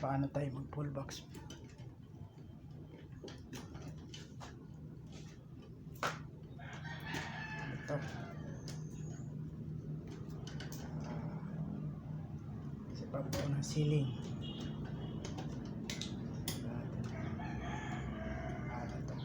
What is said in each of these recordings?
Paano tayo mag full box? Ito. Sa babaw ng ceiling. Natin. Ano to?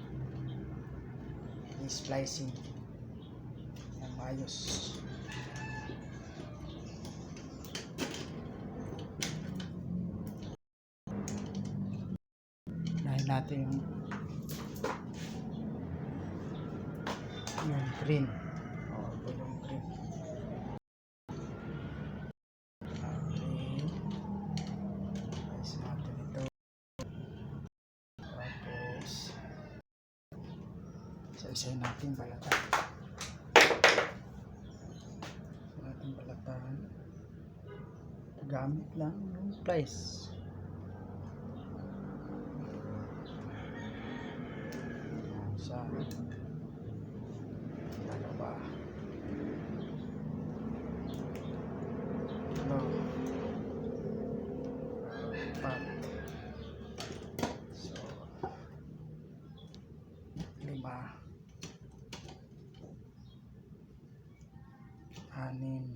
Natin yung yung green. O, ito yung green. Ayos natin ito. Balatan. Isa natin balatan. Gamit lang yung plies. Sa dalawa no apat so lima. Anim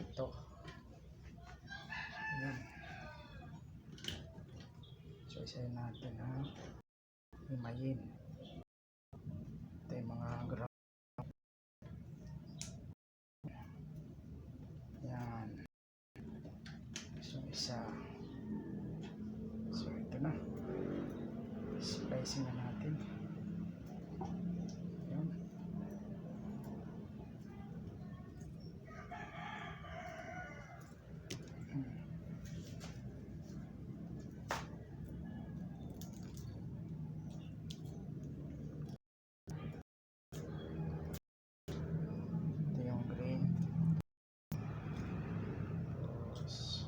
ito yan Isayin natin ha. Himayin. Ito yung mga gram. Yan. So, isa. So, ito na. Spicing na natin. Yan. Ito yung green. Tapos,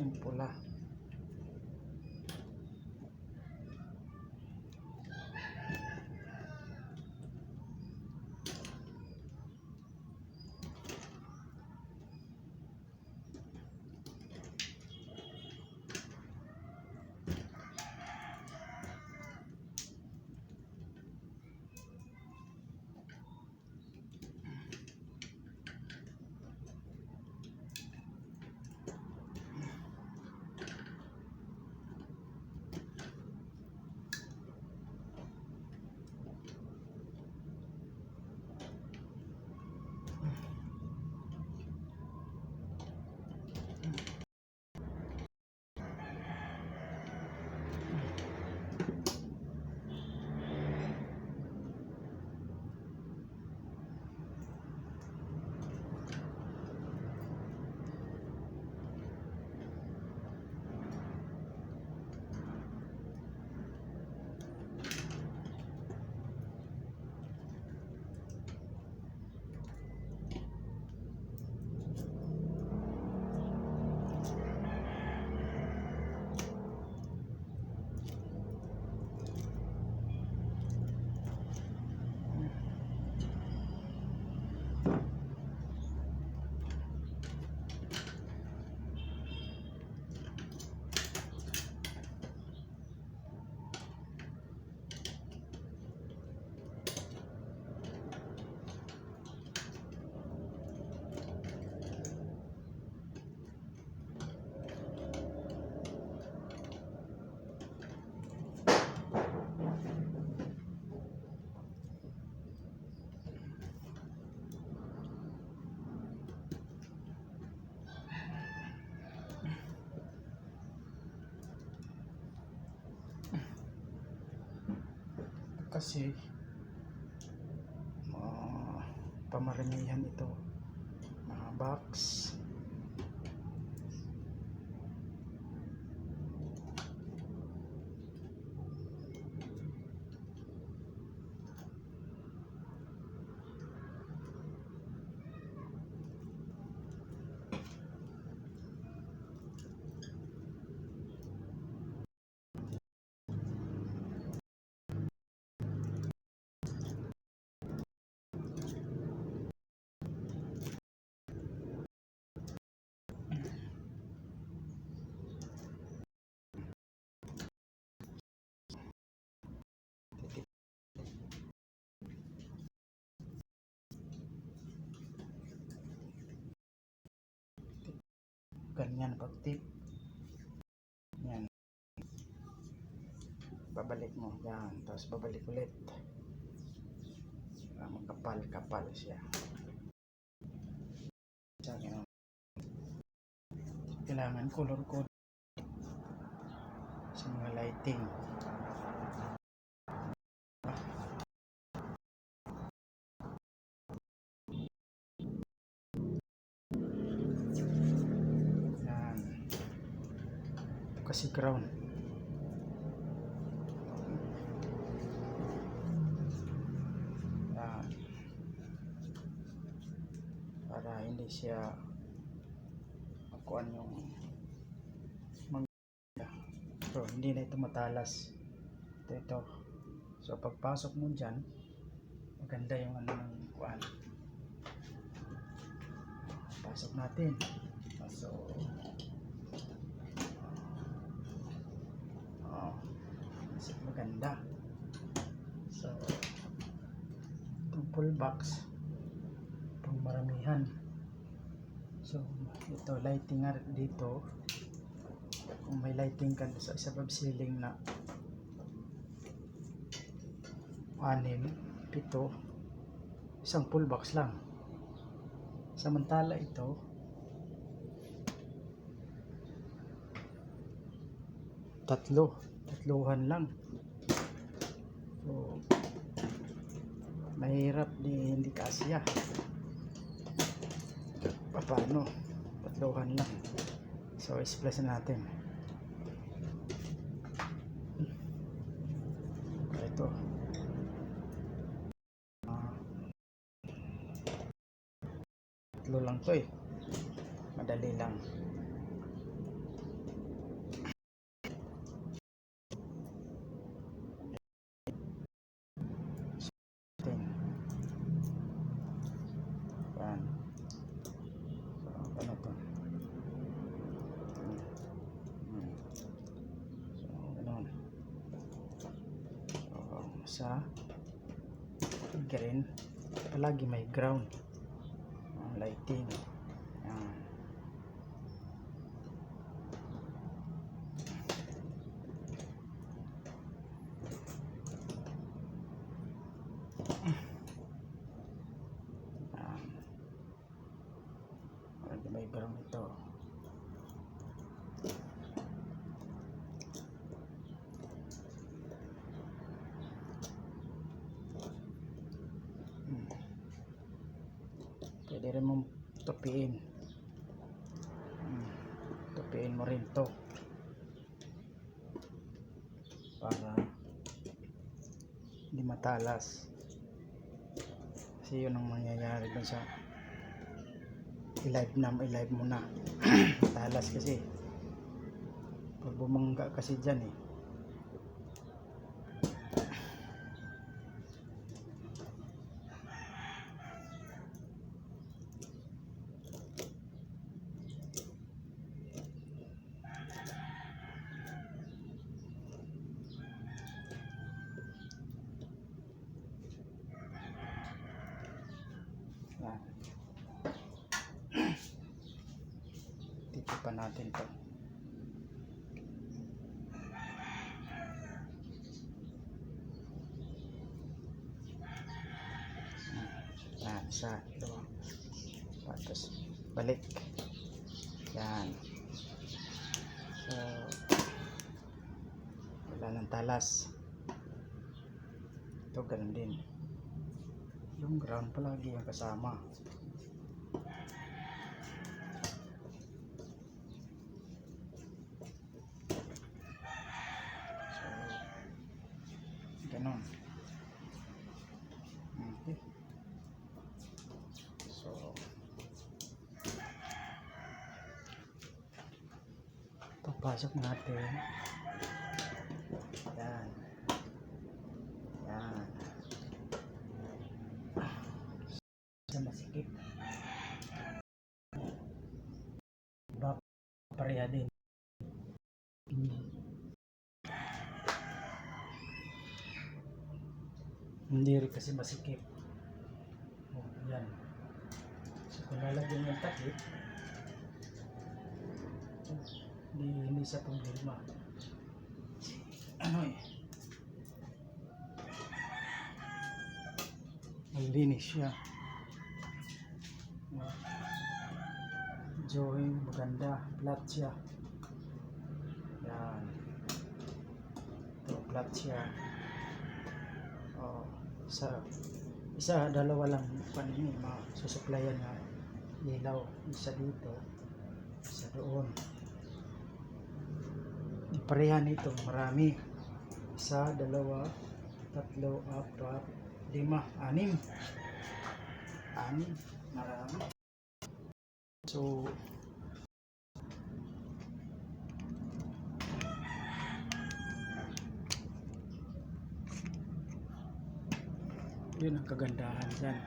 tapos yung pula. Kasi mga pamaramihan ito. Mga box Ganyan pag tip. Yan. Babalik mo. Yan. Tapos babalik ulit. Para magkapal-kapal siya. Sa akin, oh. Kailangan color code sa mga lighting. Ito kasi ground. Yan. Para hindi siya makuan yung mag so hindi na ito matalas ito ito so pagpasok mo dyan maganda yung ano ng kuan pasok natin so oh, mas maganda. So itong full box pang maramihan. So ito lighting dito. Kung may lighting ka sa isa ceiling na anim, pito isang full box lang. Samantala ito tatlo tatluhan lang so mahirap di hindi kasya paano? Tatluhan lang so isplash na natin. Ito. Ah. tatlo lang to eh madali lang Ten. Yan. So, ano to? Hmm. Hmm. So, ganun. So, sa green, palagi may ground. Ang lighting. Yan. Yan. Palagi may ground ito. Hmm. Pwede mong tupiin. Hmm. Tupiin mo rin to. Para hindi matalas. Kasi yun ang mangyayari dun sa i-live na, i-live mo na. matalas kasi. Pag bumangga kasi dyan eh. Yan. Titipan natin to. Yan, isa, dalawa. Tapos, balik. Yan. So, wala ng talas. Ito, ganun din. Yung ground palagi yung kasama. So, ganon. Okay. So, papasok natin. Hindi rin kasi masikip. Oh, yan. So kung lalagyan ng takip, Hindi, hindi sa problema. Ano eh. Malinis siya. Oh. Drawing, maganda. Flat siya. Yan. Ito, flat siya. Oh, isa, isa, dalawa lang panini, masusuplayan na ilaw. Isa dito, isa doon. Di parehan ito, marami. Isa, dalawa, tatlo, apat, lima, anim. Anim, marami. So, yun ang kagandahan dyan.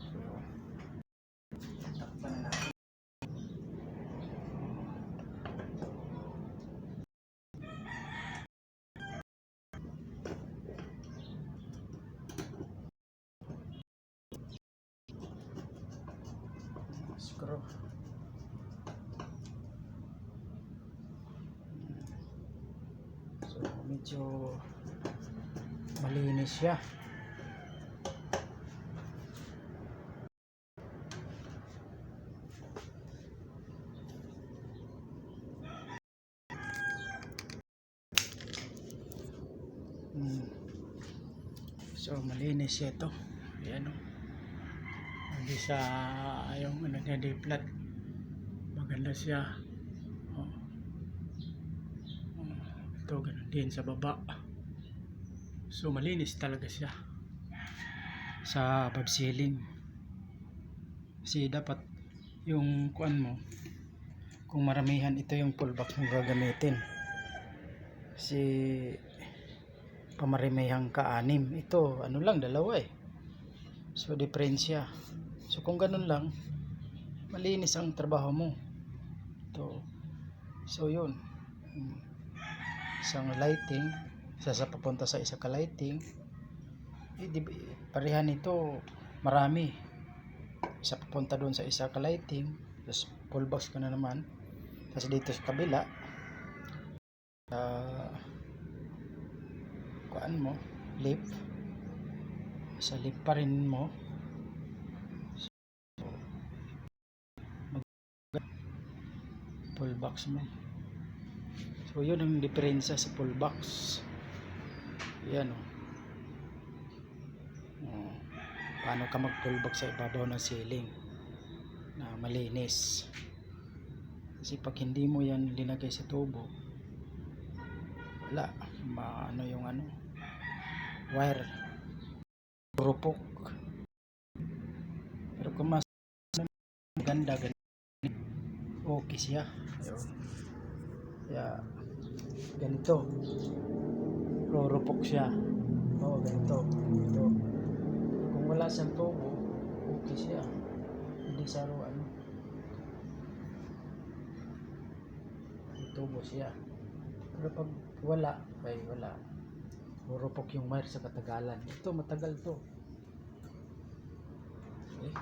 So, takpan na natin. So, medyo malinis siya. Mm. So, malinis ito. Ayan o. Hindi siya yung ano niya di flat. Maganda siya. Oh. Oh, Ito, ganun din sa baba. So, malinis talaga siya. Sa above ceiling. Kasi dapat yung kuan mo, kung maramihan ito yung pull box mo gagamitin. Kasi pamarimihang ka-anim. Ito, ano lang, dalawa eh. So, diferensya. So, kung ganun lang, malinis ang trabaho mo. Ito. So, yun. Mm. Isang lighting, isa sa papunta sa isa ka lighting. Eh, di, parehan ito, marami. Isa papunta doon sa isa ka lighting. Tapos, full box ka na naman. Tapos, dito sa kabila, ah, kuan mo, lip. Sa lip pa rin mo. So, full box mo. So, yun ang diferensya sa full box. Yan o. Oh. Paano ka mag full box sa ibabaw ng ceiling na malinis. Kasi pag hindi mo yan linagay sa tubo, wala. Maano yung ano, wire. Rupok. Pero kung mas ganda, ganda. Okay siya. Ayun. Kaya, ganito. Rurupok siya. Oo, ganito. Ito. Kung wala siyang tubo, okay siya. Hindi siya ro ano. May tubo siya. Pero pag wala, ay wala. Rurupok yung wire sa katagalan. Ito, matagal to. Okay.